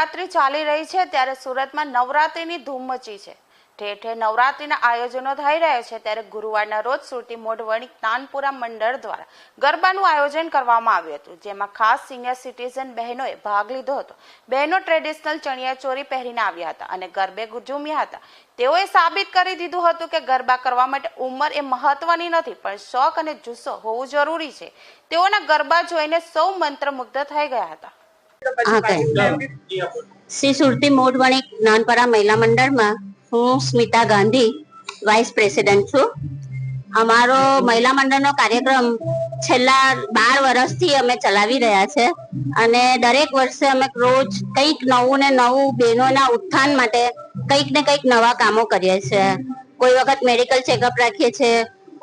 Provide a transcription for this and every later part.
નવરાત્રિ ચાલી રહી છે ત્યારે સુરતમાં નવરાત્રિની ધૂમ મચી છે. ઠેર ઠેર નવરાત્રિના આયોજનો થઈ રહ્યા છે ત્યારે ગુરુવારના રોજ સુરતી મોઢવણી જ્ઞાનપુરા મંડળ દ્વારા ગરબાનું આયોજન કરવામાં આવ્યું હતું, જેમાં ખાસ સિનિયર સિટીઝન બહેનોએ ભાગ લીધો હતો. બહેનો ટ્રેડિશનલ ચણિયાચોરી પહેરીને આવ્યા હતા અને ગરબે ઝૂમ્યા હતા. તેઓએ સાબિત કરી દીધું હતું કે ગરબા કરવા માટે ઉંમર એ મહત્વની નથી, પણ શોખ અને જુસ્સો હોવું જરૂરી છે. તેઓના ગરબા જોઈને સૌ મંત્રમુગ્ધ થઈ ગયા હતા. હા કઈ શ્રી સુરતી મોઢવણી જ્ઞાનપરા મહિલા મંડળમાં હું સ્મિતા ગાંધી વાઇસ પ્રેસિડેન્ટ છું. અમારો મહિલા મંડળનો કાર્યક્રમ છેલ્લા બાર વર્ષથી અમે ચલાવી રહ્યા છે અને દરેક વર્ષે અમે રોજ કંઈક નવું ને નવું બહેનોના ઉત્થાન માટે કંઈક ને કંઈક નવા કામો કરીએ છીએ. કોઈ વખત મેડિકલ ચેકઅપ રાખીએ છીએ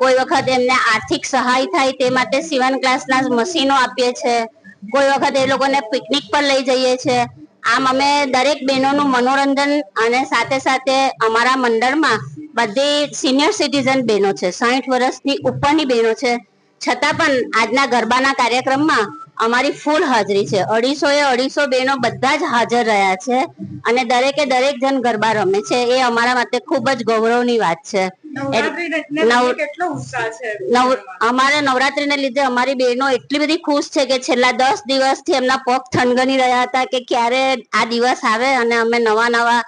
કોઈ વખત એમને આર્થિક સહાય થાય તે માટે સીવન ક્લાસના મશીનો આપીએ છીએ. કોઈ વખત એ લોકોને પિકનિક પર લઈ જઈએ છીએ આમ અમે દરેક બહેનોનું મનોરંજન અને સાથે સાથે અમારા મંડળમાં બધી સિનિયર સિટીઝન બહેનો છે. સાઠ વર્ષની ઉપરની બહેનો છે. છતાં પણ આજના ગરબાના કાર્યક્રમમાં અમારી ફૂલ હાજરી છે. અઢીસો એ અઢીસો બહેનો બધા જ હાજર રહ્યા છે અને દરેકે દરેક જણ ગરબા રમે છે. એ અમારા માટે ખૂબ જ ગૌરવની વાત છે. અમારે નવરાત્રી ઉત્સાહ છે? નવ અમારે નવરાત્રીને લીધે અમારી બહેનો એટલી બધી ખુશ છે કે છેલ્લા દસ દિવસથી એમના પગ થનગની રહ્યા હતા કે ક્યારે આ દિવસ આવે અને અમે નવા નવા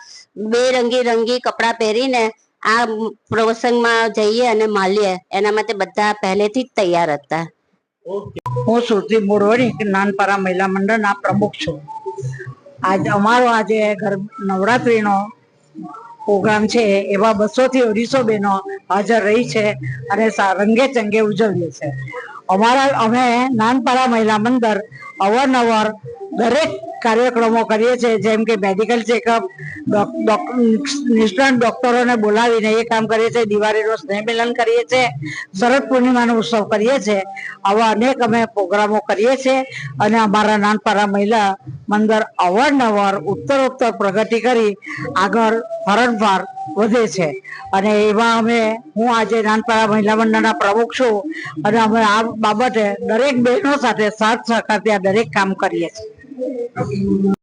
બેરંગી રંગી કપડાં પહેરીને આ પ્રસંગમાં જઈએ અને માલીએ. એના માટે બધા પહેલેથી જ તૈયાર હતા. હું સુરતી મોરવણી નાનપરા મહિલા મંડળના પ્રમુખ છું. આજ અમારો આજે ઘર નવરાત્રિનો પ્રોગ્રામ છે, એવા બસો થી અઢીસો બહેનો હાજર રહી છે અને રંગે ચંગે ઉજવીએ છે. અમારા, અમે નાનપરા મહિલા મંડળ અવારનવાર દરેક કાર્યક્રમો કરીએ છીએ, જેમ કે મેડિકલ ચેકઅપ નિષ્ણાંત ડોક્ટરોને બોલાવીને એ કામ કરીએ છીએ દિવાળીનો સ્નેહ મિલન કરીએ છીએ, શરદ પૂર્ણિમાનો ઉત્સવ કરીએ છીએ, આવા અનેક અમે પ્રોગ્રામો કરીએ છીએ અને અમારા નાનપારા મહિલા મંદિર અવારનવાર ઉત્તરોત્તર પ્રગતિ કરી આગળ હરણફાર વધે છે. અને એમાં અમે, હું આજે નાનપરા મહિલા મંડળના પ્રમુખ છું અને અમે આ બાબતે દરેક બહેનો સાથે સાથ સહકાર ત્યાં દરેક કામ કરીએ છીએ. Gracias.